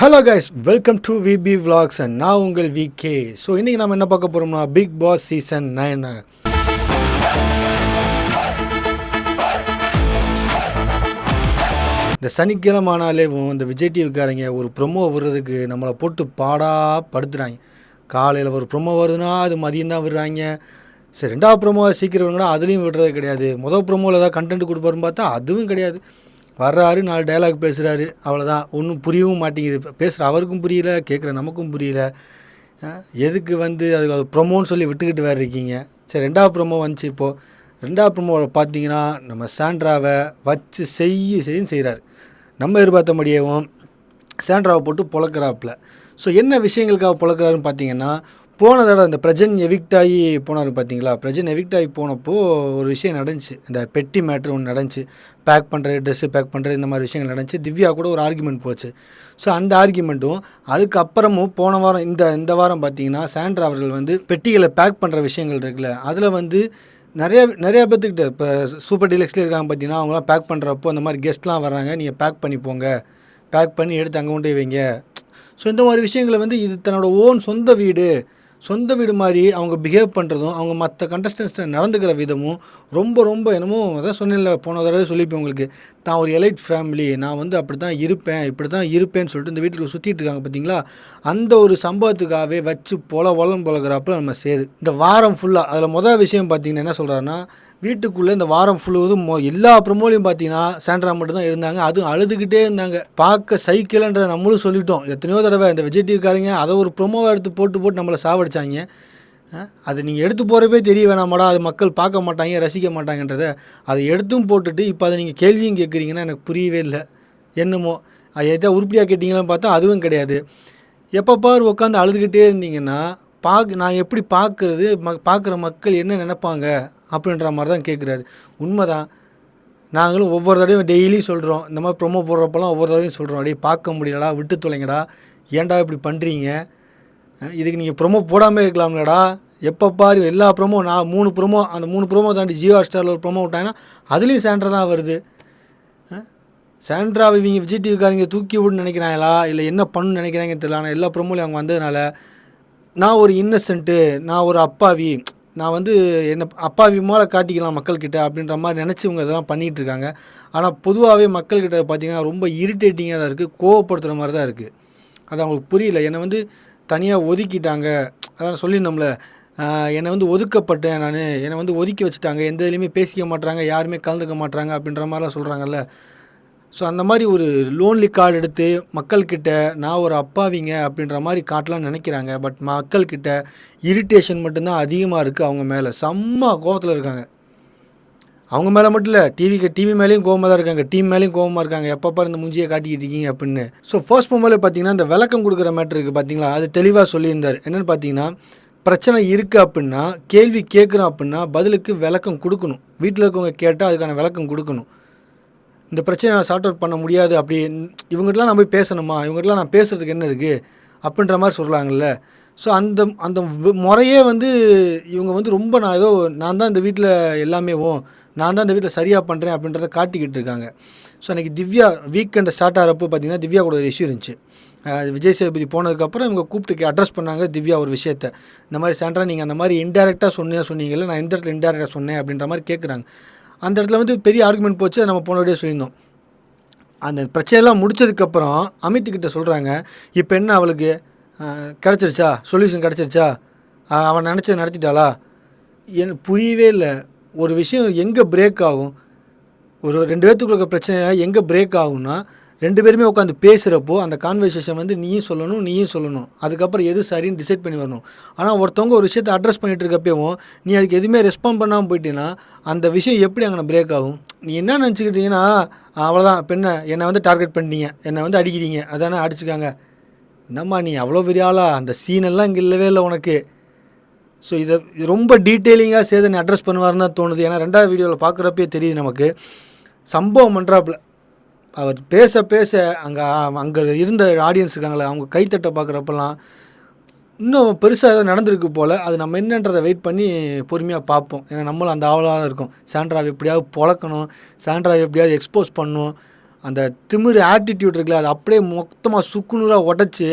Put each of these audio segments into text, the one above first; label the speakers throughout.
Speaker 1: Hello guys welcome to VP vlogs and நான் உங்கள் VK so இன்றைக்கி நம்ம என்ன பார்க்க போகிறோம்னா பிக் பாஸ் சீசன் நைன் இந்த சனிக்கிழமை ஆனாலே இந்த விஜய் டிவிக்காரங்க ஒரு ப்ரொமோ விடுறதுக்கு நம்மளை போட்டு பாடா படுத்துறாங்க. காலையில் ஒரு ப்ரொமோ வருதுன்னா அது மதியம் தான் விடுறாங்க. சரி ரெண்டாவது ப்ரொமோ சீக்கிரம் விடுங்கன்னா அதுலேயும் விடுறது கிடையாது. முதல் ப்ரொமோவில் ஏதாவது கண்டென்ட் கொடுப்பாருன்னு பார்த்தா அதுவும் கிடையாது. வர்றாரு நாலு டயலாக் பேசுகிறாரு அவ்வளோதான் ஒன்றும் புரியவும் மாட்டேங்குது. பேசுகிற அவருக்கும் புரியல கேட்குற நமக்கும் புரியல. எதுக்கு வந்து அது ப்ரொமோன்னு சொல்லி விட்டுக்கிட்டு வேறு இருக்கீங்க. சரி ரெண்டாவது ப்ரொமோ வந்துச்சு இப்போது ரெண்டாவது ப்ரொமோவில் பார்த்தீங்கன்னா நம்ம சாண்ட்ராவை வச்சு செய்ய செய்யும் செய்கிறாரு நம்ம எதிர்பார்த்த முடியவும் சாண்ட்ராவை போட்டு பொழக்கிறாப்புல. ஸோ என்ன விஷயங்களுக்காக பொழக்கிறாருன்னு பார்த்தீங்கன்னா போன தடவை இந்த பிரஜன் எவிக்ட் ஆகி போனார் பார்த்தீங்களா பிரஜன் எவிக்ட் ஆகி போனப்போ ஒரு விஷயம் நடந்துச்சு. இந்த பெட்டி மேட்ரு ஒன்று நடந்துச்சு. பேக் பண்ணுறது ட்ரெஸ்ஸு பேக் பண்ணுறது இந்த மாதிரி விஷயங்கள் நடந்துச்சு. திவ்யா கூட ஒரு ஆர்குமெண்ட் போச்சு. ஸோ அந்த ஆர்குமெண்ட்டும் அதுக்கப்புறமும் போன வாரம் இந்த இந்த வாரம் பார்த்தீங்கன்னா சாண்ட்ரா அவர்கள் வந்து பெட்டிகளை பேக் பண்ணுற விஷயங்கள் இருக்குல்ல அதில் வந்து நிறைய நிறைய பேர்த்துக்கிட்ட இப்போ சூப்பர் டீலக்ஸில் இருக்காங்க பார்த்தீங்கன்னா அவங்களாம் பேக் பண்ணுறப்போ அந்த மாதிரி கெஸ்ட்லாம் வர்றாங்க. நீங்கள் பேக் பண்ணி போங்க. பேக் பண்ணி எடுத்து அங்கே கொண்டு வைங்க. ஸோ இந்த மாதிரி விஷயங்களை வந்து இது தன்னோட ஓன் சொந்த வீடு. சொந்த வீடு மாதிரி அவங்க பிஹேவ் பண்ணுறதும் அவங்க மற்ற கண்டஸ்டன்ஸை நடந்துக்கிற விதமும் ரொம்ப ரொம்ப என்னமோ அதான் சொன்னேன்ல போன தடவை சொல்லியிருப்பேன் உங்களுக்கு. நான் ஒரு எலைட் ஃபேமிலி நான் வந்து அப்படி தான் இருப்பேன் இப்படி தான் இருப்பேன்னு சொல்லிட்டு இந்த வீட்டுக்கு சுற்றிட்டு இருக்காங்க பார்த்தீங்களா? அந்த ஒரு சம்பவத்துக்காகவே வச்சு பொல உலம் பொலகிறப்ப நம்ம சேது. இந்த வாரம் ஃபுல்லாக அதில் மொதல் விஷயம் பார்த்தீங்கன்னா என்ன சொல்கிறாருன்னா வீட்டுக்குள்ளே இந்த வாரம் ஃபுல்லுவதும் எல்லா ப்ரொமோலையும் பார்த்தீங்கன்னா சாண்ட்ரா மட்டும் தான் இருந்தாங்க. அதுவும் அழுதுகிட்டே இருந்தாங்க. பார்க்க சைக்கிள்ன்றதை நம்மளும் சொல்லிட்டோம். எத்தனையோ தடவை இந்த விஜய் அதை ஒரு ப்ரொமோவை எடுத்து போட்டு போட்டு நம்மளை சாவடிச்சாங்க. அது நீங்கள் எடுத்து போகிறப்பே தெரிய வேணாமாடா அது மக்கள் பார்க்க மாட்டாங்க ரசிக்க மாட்டாங்கன்றதை அதை எடுத்தும் போட்டுட்டு இப்போ அதை நீங்கள் கேள்வியும் கேட்குறீங்கன்னா எனக்கு புரியவே இல்லை. என்னமோ? அது எதாவது உருப்படியாக கேட்டிங்களான்னு பார்த்தா அதுவும் கிடையாது. எப்போ பாரு உட்காந்து அழுதுகிட்டே இருந்தீங்கன்னா பார்க்க நான் எப்படி பார்க்குறது ம பார்க்குற மக்கள் என்ன நினைப்பாங்க? அப்படின்ற மாதிரி தான் கேட்குறாரு. உண்மை தான் நாங்களும் ஒவ்வொரு தடவையும் டெய்லியும் சொல்கிறோம் இந்த மாதிரி ப்ரொமோ போடுறப்பெல்லாம் ஒவ்வொரு தடவையும் சொல்கிறோம் அப்படியே பார்க்க முடியலடா விட்டு தொலைங்கடா. ஏன்டா இப்படி பண்ணுறீங்க இதுக்கு நீங்கள் ப்ரொமோ போடாமல் இருக்கலாம்லடா. எப்போ பாரு எல்லா ப்ரொமோ நான் மூணு ப்ரொமோ அந்த மூணு ப்ரொமோ தாண்டி ஜியோ ஹாட்ஸ்டாரில் ஒரு ப்ரொமோ விட்டாங்கன்னா அதுலேயும் சாண்ட்ரா தான் வருது. அஹ் சாண்ட்ராவை இவங்க விஜய் டிவிக்காரங்க தூக்கி விடுன்னு நினைக்கிறாங்களா? இல்லை என்ன பண்ணு நினைக்கிறாங்கன்னு தெரியல. ஆனால் எல்லா ப்ரொமோலையும் அவங்க வந்ததுனால நான் ஒரு இன்னசென்ட்டு நான் ஒரு அப்பாவி நான் வந்து என்னை அப்பாவி மேலே காட்டிக்கலாம் மக்கள்கிட்ட அப்படின்ற மாதிரி நினச்சி இவங்க இதெல்லாம் பண்ணிகிட்டு இருக்காங்க ஆனால் பொதுவாகவே மக்கள்கிட்ட பார்த்தீங்கன்னா ரொம்ப இரிட்டேட்டிங்காக தான் இருக்குது கோவப்படுத்துகிற மாதிரி தான் இருக்குது அது அவங்களுக்கு புரியல. என்னை வந்து தனியாக ஒதுக்கிட்டாங்க. அதான் சொல்லியிருந்தோம்ல என்னை வந்து ஒதுக்கப்பட்டேன் நான். என்னை வந்து ஒதுக்கி வச்சுட்டாங்க. எந்த இதுலையுமே பேசிக்க மாட்றாங்க. யாருமே கலந்துக்க மாட்றாங்க அப்படின்ற மாதிரிலாம் சொல்கிறாங்கல்ல ஸோ அந்த மாதிரி ஒரு லோன்லி கார்டு எடுத்து மக்கள்கிட்ட நான் ஒரு அப்பாவிங்க அப்படின்ற மாதிரி காட்டலாம்னு நினைக்கிறாங்க. பட் மக்கள்கிட்ட இரிட்டேஷன் மட்டும்தான் அதிகமாக இருக்குது அவங்க மேலே. செம்ம கோபத்தில் இருக்காங்க. அவங்க மேலே மட்டும் இல்லை டிவிக்கு டிவி மேலேயும் கோவமாக தான் இருக்காங்க. டீம் மேலேயும் கோவமாக இருக்காங்க. எப்போ இந்த முஞ்சியை காட்டிக்கிட்டு இருக்கீங்க அப்படின்னு. ஸோ ஃபர்ஸ்ட் மொபைலில் பார்த்தீங்கன்னா இந்த விளக்கம் கொடுக்குற மேட்ரு இருக்குது பார்த்தீங்களா அது தெளிவாக சொல்லியிருந்தார். என்னென்னு பார்த்தீங்கன்னா பிரச்சனை இருக்குது அப்படின்னா கேள்வி கேட்குறோம் அப்படின்னா பதிலுக்கு விளக்கம் கொடுக்கணும். வீட்டில் இருக்கவங்க கேட்டால் அதுக்கான விளக்கம் கொடுக்கணும். இந்த பிரச்சனையை சார்ட் அவுட் பண்ண முடியாது அப்படி இவங்ககிட்டலாம் நான் போய் பேசணுமா? இவங்ககிட்டலாம் நான் பேசுகிறதுக்கு என்ன இருக்குது அப்படின்ற மாதிரி சொல்கிறாங்கல்ல ஸோ அந்த அந்த முறையே வந்து இவங்க வந்து ரொம்ப நான் ஏதோ நான் தான் இந்த வீட்டில் எல்லாமே ஓ நான் தான் இந்த வீட்டில் சரியாக பண்ணுறேன் அப்படின்றத காட்டிக்கிட்டு இருக்காங்க. ஸோ அன்றைக்கி திவ்யா வீக்கெண்டை ஸ்டார்ட் ஆகிறப்போ பார்த்தீங்கன்னா திவ்யா கூட ஒரு இஷ்யூ இருந்துச்சு. விஜய் சேதுபதி போனதுக்கப்புறம் இவங்க கூப்பிட்டு அட்ரஸ் பண்ணாங்க திவ்யா ஒரு விஷயத்த. இந்த மாதிரி சாண்ட்ரா நீங்கள் அந்த மாதிரி இன்டெரக்டாக சொன்னே சொன்னீங்கல்ல நான் எந்த இடத்துல இன்டெரக்டாக சொன்னேன் அப்படின்ற மாதிரி கேட்குறாங்க அந்த இடத்துல வந்து பெரிய ஆர்குமெண்ட் போச்சு நம்ம போனோடய சொல்லியிருந்தோம். அந்த பிரச்சனையெல்லாம் முடிச்சதுக்கப்புறம் அமித்துக்கிட்ட சொல்கிறாங்க இப்போ என்ன அவளுக்கு? கிடச்சிருச்சா? சொல்யூஷன் கிடச்சிருச்சா? அவன் நினச்சது நடத்திட்டாளா? எனக்கு புரியவே இல்லை. ஒரு விஷயம் எங்கே பிரேக் ஆகும்? ஒரு ரெண்டு பேர்த்துக்குள்ள பிரச்சனை எங்கே பிரேக் ஆகும்னா ரெண்டு பேருமே உட்காந்து பேசுகிறப்போ அந்த கான்வர்சேஷன் வந்து நீயும் சொல்லணும் நீயும் சொல்லணும். அதுக்கப்புறம் எது சரின்னு டிசைட் பண்ணி வரணும். ஆனால் ஒருத்தவங்க ஒரு விஷயத்தை அட்ரஸ் பண்ணிகிட்டு இருக்கப்பவும் நீ அதுக்கு எதுவுமே ரெஸ்பாண்ட் பண்ணாமல் போயிட்டீங்கன்னா அந்த விஷயம் எப்படி அங்கே பிரேக் ஆகும்? நீ என்ன நினச்சிக்கிட்டீங்கன்னா அவ்வளோதான் பெண்ணை என்னை வந்து டார்கெட் பண்ணிட்டீங்க. என்னை வந்து அடிக்கிறீங்க. அதானே அடிச்சுக்காங்க. என்னம்மா நீ அவ்வளோ பெரிய ஆளா? அந்த சீனெல்லாம் இங்கே இல்லவே இல்லை உனக்கு. ஸோ இதை ரொம்ப டீட்டெயிலிங்காக சேதனை அட்ரஸ் பண்ணுவாருன்னு தான் தோணுது. ஏன்னா ரெண்டாவது வீடியோவில் பார்க்குறப்பே தெரியுது நமக்கு. சம்பவம் பண்ணுறாப்புல அவர் பேச பேச அங்கே அங்கே இருந்த ஆடியன்ஸ் இருக்காங்களே அவங்க கைத்தட்ட பார்க்குறப்பெல்லாம் இன்னும் பெருசாக ஏதோ நடந்திருக்கு போல். அது நம்ம என்னன்றதை வெயிட் பண்ணி பொறுமையாக பார்ப்போம். ஏன்னா நம்மளும் அந்த ஆவலாக தான் இருக்கும். சாண்ட்ராவை எப்படியாவது பொழக்கணும். சாண்ட்ராவை எப்படியாவது எக்ஸ்போஸ் பண்ணணும். அந்த திமிரு ஆட்டிடியூட் இருக்குல்ல அதை அப்படியே மொத்தமாக சுக்குநூறாக உடச்சி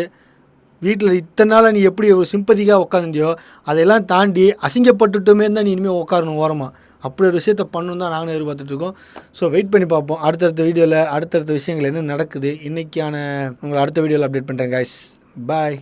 Speaker 1: வீட்டில் இத்தனை நாளாக நீ எப்படி ஒரு சிம்பதிக்காக உட்காந்துந்தியோ அதையெல்லாம் தாண்டி அசிங்கப்பட்டுட்டுமே தான் நீ இனிமேல் உட்காரணும் ஓரமாக அப்படி ஒரு விஷயத்த பண்ணணும் தான் நாங்களும் எதிர்பார்த்துட்ருக்கோம். ஸோ வெயிட் பண்ணி பார்ப்போம். அடுத்தடுத்த வீடியோவில் அடுத்தடுத்த விஷயங்கள் என்ன நடக்குது இன்றைக்கான உங்களை அடுத்த வீடியோவில் அப்டேட் பண்ணுறேன் guys. பாய்